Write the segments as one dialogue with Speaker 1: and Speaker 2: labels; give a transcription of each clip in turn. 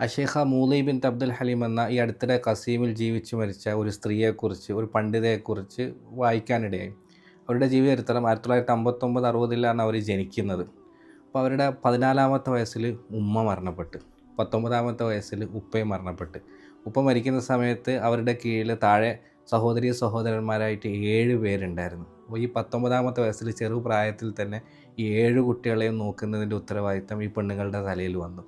Speaker 1: അഷേഖ മൂലൈ bin Abdul Haleem എന്ന ഈ അടുത്തിടെ കസീമിൽ ജീവിച്ചു മരിച്ച ഒരു സ്ത്രീയെക്കുറിച്ച് ഒരു പണ്ഡിതയെക്കുറിച്ച് വായിക്കാനിടയായി. അവരുടെ ജീവചരിത്രം ആയിരത്തി തൊള്ളായിരത്തി അമ്പത്തൊമ്പത് അറുപതിലാണ് അവർ ജനിക്കുന്നത്. അപ്പോൾ അവരുടെ പതിനാലാമത്തെ വയസ്സിൽ ഉമ്മ മരണപ്പെട്ട്. പത്തൊമ്പതാമത്തെ വയസ്സിൽ ഉപ്പയും മരണപ്പെട്ട്. ഉപ്പ മരിക്കുന്ന സമയത്ത് അവരുടെ കീഴിൽ താഴെ സഹോദരി സഹോദരന്മാരായിട്ട് ഏഴ് പേരുണ്ടായിരുന്നു. അപ്പോൾ ഈ പത്തൊമ്പതാമത്തെ വയസ്സിൽ ചെറു പ്രായത്തിൽ തന്നെ ഈ ഏഴ് കുട്ടികളെയും നോക്കുന്നതിന്റെ ഉത്തരവാദിത്തം ഈ പെണ്ണുങ്ങളുടെ തലയിൽ വന്നു.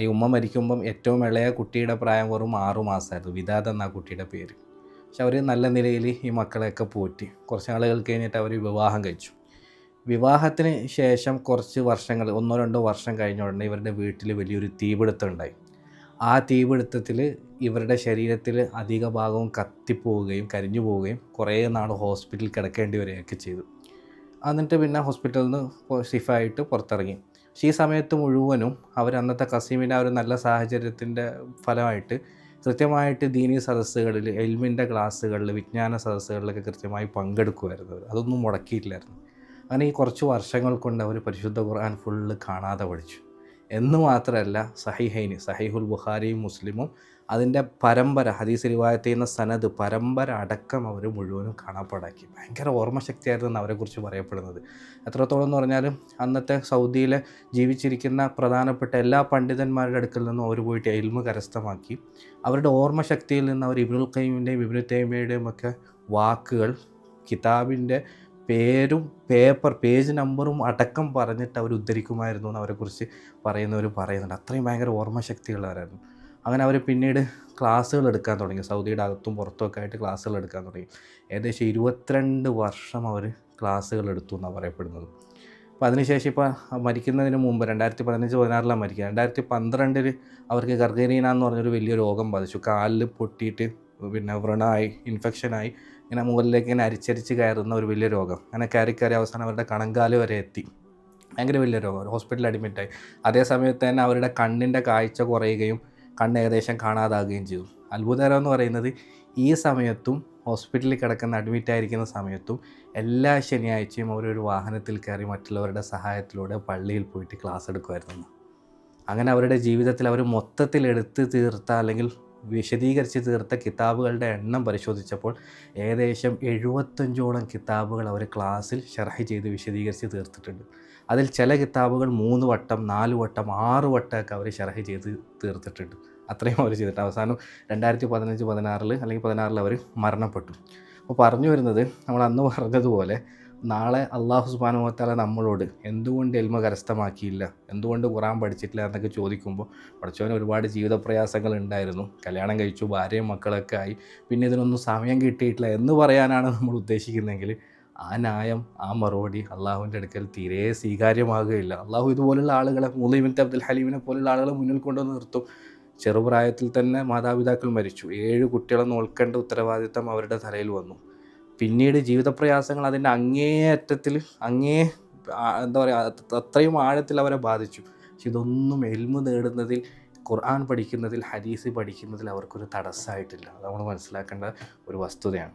Speaker 1: ഈ ഉമ്മ മരിക്കുമ്പം ഏറ്റവും ഇളയ കുട്ടിയുടെ പ്രായം വെറും ആറു മാസമായിരുന്നു വിധാത എന്ന കുട്ടിയുടെ പേര്. പക്ഷെ അവർ നല്ല നിലയിൽ ഈ മക്കളെയൊക്കെ പോറ്റി. കുറച്ച് നാളുകൾ കഴിഞ്ഞിട്ട് അവർ വിവാഹം കഴിച്ചു. വിവാഹത്തിന് ശേഷം കുറച്ച് വർഷങ്ങൾ ഒന്നോ രണ്ടോ വർഷം കഴിഞ്ഞ ഉടനെ ഇവരുടെ വീട്ടിൽ വലിയൊരു തീപിടുത്തം ഉണ്ടായി. ആ തീപിടുത്തത്തിൽ ഇവരുടെ ശരീരത്തിൽ അധിക ഭാഗവും കത്തിപ്പോവുകയും കരിഞ്ഞു പോവുകയും കുറേ നാൾ ഹോസ്പിറ്റലിൽ കിടക്കേണ്ടി വരികയൊക്കെ ചെയ്തു. എന്നിട്ട് പിന്നെ ഹോസ്പിറ്റലിൽ നിന്ന് ഷിഫായിട്ട് പുറത്തിറങ്ങി. പക്ഷേ ഈ സമയത്ത് മുഴുവനും അവർ അന്നത്തെ കസീമിന്റെ ആ ഒരു നല്ല സാഹചര്യത്തിന്റെ ഫലമായിട്ട് കൃത്യമായിട്ട് ദീനി സദസ്സുകളിൽ എൽമിന്റെ ക്ലാസ്സുകളിൽ വിജ്ഞാന സദസ്സുകളിലൊക്കെ കൃത്യമായി പങ്കെടുക്കുമായിരുന്നു അവർ. അതൊന്നും മുടക്കിയിട്ടില്ലായിരുന്നു. അങ്ങനെ ഈ കുറച്ച് വർഷങ്ങൾ കൊണ്ട് അവർ പരിശുദ്ധ ഖുർആൻ ഫുള്ള് കാണാതെ പഠിച്ചു. എന്ന് മാത്രമല്ല സഹിഹൈനി സഹിഹുൽ ബുഖാരിയും മുസ്ലിമും അതിന്റെ പരമ്പര ഹദീസ് റിവായത്ത് ചെയ്യുന്ന സനത് പരമ്പര അടക്കം അവർ മുഴുവനും കാണാപ്പാടാക്കി. ഭയങ്കര ഓർമ്മശക്തിയായിരുന്നു അവരെക്കുറിച്ച് പറയപ്പെടുന്നത്. എത്രത്തോളം എന്ന് പറഞ്ഞാൽ അന്നത്തെ സൗദിയിലെ ജീവിച്ചിരിക്കുന്ന പ്രധാനപ്പെട്ട എല്ലാ പണ്ഡിതന്മാരുടെ അടുക്കൽ നിന്നും അവർ പോയിട്ട് എൽമ് കരസ്ഥമാക്കി. അവരുടെ ഓർമ്മശക്തിയിൽ നിന്ന് അവർ ഇബുൽ ഖൈമിന്റെയും ഇബിനു തൈമയുടെയും ഒക്കെ വാക്കുകൾ കിതാബിന്റെ പേരും പേപ്പർ പേജ് നമ്പറും അടക്കം പറഞ്ഞിട്ട് അവർ ഉദ്ധരിക്കുമായിരുന്നു എന്ന് അവരെക്കുറിച്ച് പറയുന്നവർ പറയുന്നുണ്ട്. അത്രയും ഭയങ്കര ഓർമ്മശക്തിയുള്ളവരായിരുന്നു. അങ്ങനെ അവർ പിന്നീട് ക്ലാസ്സുകൾ എടുക്കാൻ തുടങ്ങി. സൗദിയുടെ അകത്തും പുറത്തുമൊക്കെ ആയിട്ട് ക്ലാസ്സുകൾ എടുക്കാൻ തുടങ്ങി. ഏകദേശം ഇരുപത്തിരണ്ട് വർഷം അവർ ക്ലാസ്സുകൾ എടുത്തു എന്നാണ് പറയപ്പെടുന്നത്. അപ്പോൾ അതിനുശേഷം ഇപ്പോൾ മരിക്കുന്നതിന് മുമ്പ് രണ്ടായിരത്തി പതിനഞ്ച് പതിനാറിലാണ് മരിക്കുക രണ്ടായിരത്തി പന്ത്രണ്ടിൽ അവർക്ക് ഗർഗരീന എന്ന് പറഞ്ഞൊരു വലിയ രോഗം ബാധിച്ചു. കാലിൽ പൊട്ടിയിട്ട് പിന്നെ വ്രണമായി ഇൻഫെക്ഷനായി ഇങ്ങനെ മുകളിലേക്ക് ഇങ്ങനെ അരിച്ചരിച്ച് കയറുന്ന ഒരു വലിയ രോഗം. അങ്ങനെ കയറി കയറി അവസാനം അവരുടെ കണങ്കാൽ വരെ എത്തി. ഭയങ്കര വലിയ രോഗം. ഹോസ്പിറ്റലിൽ അഡ്മിറ്റായി അതേ സമയത്ത് തന്നെ അവരുടെ കണ്ണിന്റെ കാഴ്ച കുറയുകയും കണ്ണ് ഏകദേശം കാണാതാകുകയും ചെയ്തു. അത്ഭുതകരം എന്ന് പറയുന്നത് ഈ സമയത്തും ഹോസ്പിറ്റലിൽ കിടക്കുന്ന അഡ്മിറ്റ് ആയിരിക്കുന്ന സമയത്തും എല്ലാ ശനിയാഴ്ചയും അവരൊരു വാഹനത്തിൽ കയറി മറ്റുള്ളവരുടെ സഹായത്തിലൂടെ പള്ളിയിൽ പോയിട്ട് ക്ലാസ് എടുക്കുമായിരുന്നു. അങ്ങനെ അവരുടെ ജീവിതത്തിൽ അവർ മൊത്തത്തിൽ എടുത്ത് തീർത്ത അല്ലെങ്കിൽ വിശദീകരിച്ച് തീർത്ത കിതാബുകളുടെ എണ്ണം പരിശോധിച്ചപ്പോൾ ഏകദേശം എഴുപത്തഞ്ചോളം കിതാബുകൾ അവർ ക്ലാസ്സിൽ ഷർഹ് ചെയ്ത് വിശദീകരിച്ച് തീർത്തിട്ടുണ്ട്. അതിൽ ചില കിതാബുകൾ മൂന്ന് വട്ടം നാല് വട്ടം ആറ് വട്ടമൊക്കെ അവർ ഷർഹ് ചെയ്ത് തീർത്തിട്ടുണ്ട്. അത്രയും അവർ ചെയ്തിട്ട് അവസാനം രണ്ടായിരത്തി പതിനഞ്ച് പതിനാറിൽ അല്ലെങ്കിൽ പതിനാറിൽ അവർ മരണപ്പെട്ടു. അപ്പോൾ പറഞ്ഞു വരുന്നത് നമ്മൾ അന്ന് പറഞ്ഞതുപോലെ നാളെ അള്ളാഹു സുബാനുഭവത്താല നമ്മളോട് എന്തുകൊണ്ട് എൽമ കരസ്ഥമാക്കിയില്ല? എന്തുകൊണ്ട് ഖുറാൻ പഠിച്ചിട്ടില്ല എന്നൊക്കെ ചോദിക്കുമ്പോൾ പഠിച്ചവന് ഒരുപാട് ജീവിത പ്രയാസങ്ങൾ ഉണ്ടായിരുന്നു. കല്യാണം കഴിച്ചു ഭാര്യയും മക്കളൊക്കെ ആയി. പിന്നെ ഇതിനൊന്നും സമയം കിട്ടിയിട്ടില്ല എന്ന് പറയാനാണ് നമ്മൾ ഉദ്ദേശിക്കുന്നതെങ്കിൽ ആ ന്യായം ആ മറുപടി അള്ളാഹുവിന്റെ അടുക്കൽ തീരെ സ്വീകാര്യമാകുകയില്ല. അള്ളാഹു ഇതുപോലുള്ള ആളുകളെ മൂലീമിൻ അബ്ദുൽ ഹലീമിനെ പോലുള്ള ആളുകളെ മുന്നിൽ കൊണ്ടുവന്ന് നിർത്തും. ചെറുപ്രായത്തിൽ തന്നെ മാതാപിതാക്കൾ മരിച്ചു. ഏഴ് കുട്ടികളെ നോൽക്കേണ്ട ഉത്തരവാദിത്തം അവരുടെ തലയിൽ വന്നു. പിന്നീട് ജീവിതപ്രയാസങ്ങൾ അതിന്റെ അങ്ങേയറ്റത്തിൽ അങ്ങേ എന്താ പറയുക അത്രയും ആഴത്തിൽ അവരെ ബാധിച്ചു. പക്ഷെ ഇതൊന്നും എൽമ നേടുന്നതിൽ ഖുർആൻ പഠിക്കുന്നതിൽ ഹദീസ് പഠിക്കുന്നതിൽ അവർക്കൊരു തടസ്സമായിട്ടില്ല. അത് നമ്മൾ മനസ്സിലാക്കേണ്ട ഒരു വസ്തുതയാണ്.